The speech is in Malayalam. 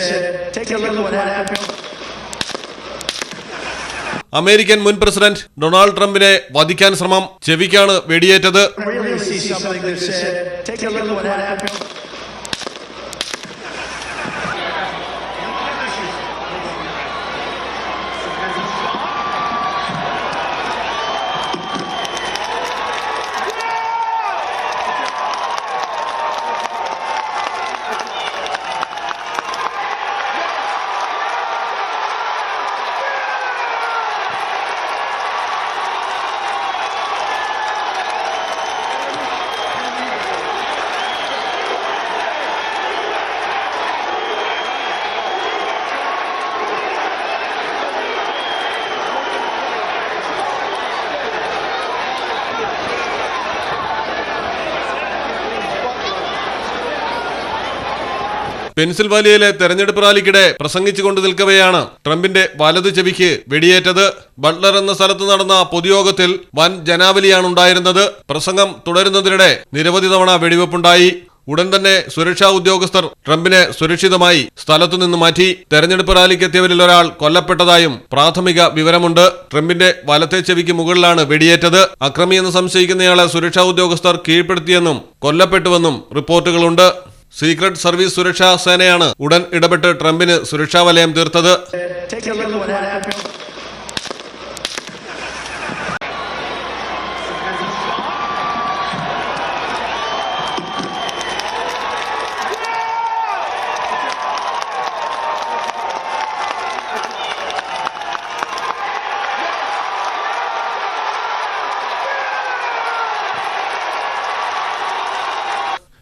said, take a look at what happened. American മുൻ പ്രസിഡന്റ് ഡൊണാൾഡ് ട്രംപിനെ വധിക്കാൻ ശ്രമം ചെവിക്കാണ് വെടിയേറ്റത്. പെൻസിൽവാനിയയിലെ തെരഞ്ഞെടുപ്പ് റാലിക്കിടെ പ്രസംഗിച്ചുകൊണ്ട് നിൽക്കവെയാണ് ട്രംപിന്റെ വലതു ചെവിക്ക് വെടിയേറ്റത്. ബട്ട്ലർ എന്ന സ്ഥലത്ത് നടന്ന പൊതുയോഗത്തിൽ വൻ ജനാവലിയാണ് ഉണ്ടായിരുന്നത് പ്രസംഗം തുടരുന്നതിനിടെ നിരവധി തവണ വെടിവെപ്പുണ്ടായി. ഉടൻ തന്നെ സുരക്ഷാ ഉദ്യോഗസ്ഥർ ട്രംപിനെ സുരക്ഷിതമായി സ്ഥലത്തു നിന്ന് മാറ്റി. തെരഞ്ഞെടുപ്പ് റാലിക്ക് എത്തിയവരിൽ ഒരാൾ കൊല്ലപ്പെട്ടതായും പ്രാഥമിക വിവരമുണ്ട്. ട്രംപിന്റെ വലത്തെ ചെവിക്ക് മുകളിലാണ് വെടിയേറ്റത്. അക്രമിയെന്ന് സംശയിക്കുന്നയാളെ സുരക്ഷാ ഉദ്യോഗസ്ഥർ കീഴ്പ്പെടുത്തിയെന്നും കൊല്ലപ്പെട്ടുവെന്നും റിപ്പോർട്ടുകളുണ്ട്. സീക്രട്ട് സർവീസ് സുരക്ഷാ സേനയാണ്. ഉടൻ ഇടപെട്ട് ട്രംപിന് സുരക്ഷാ വലയം തീർത്തത്.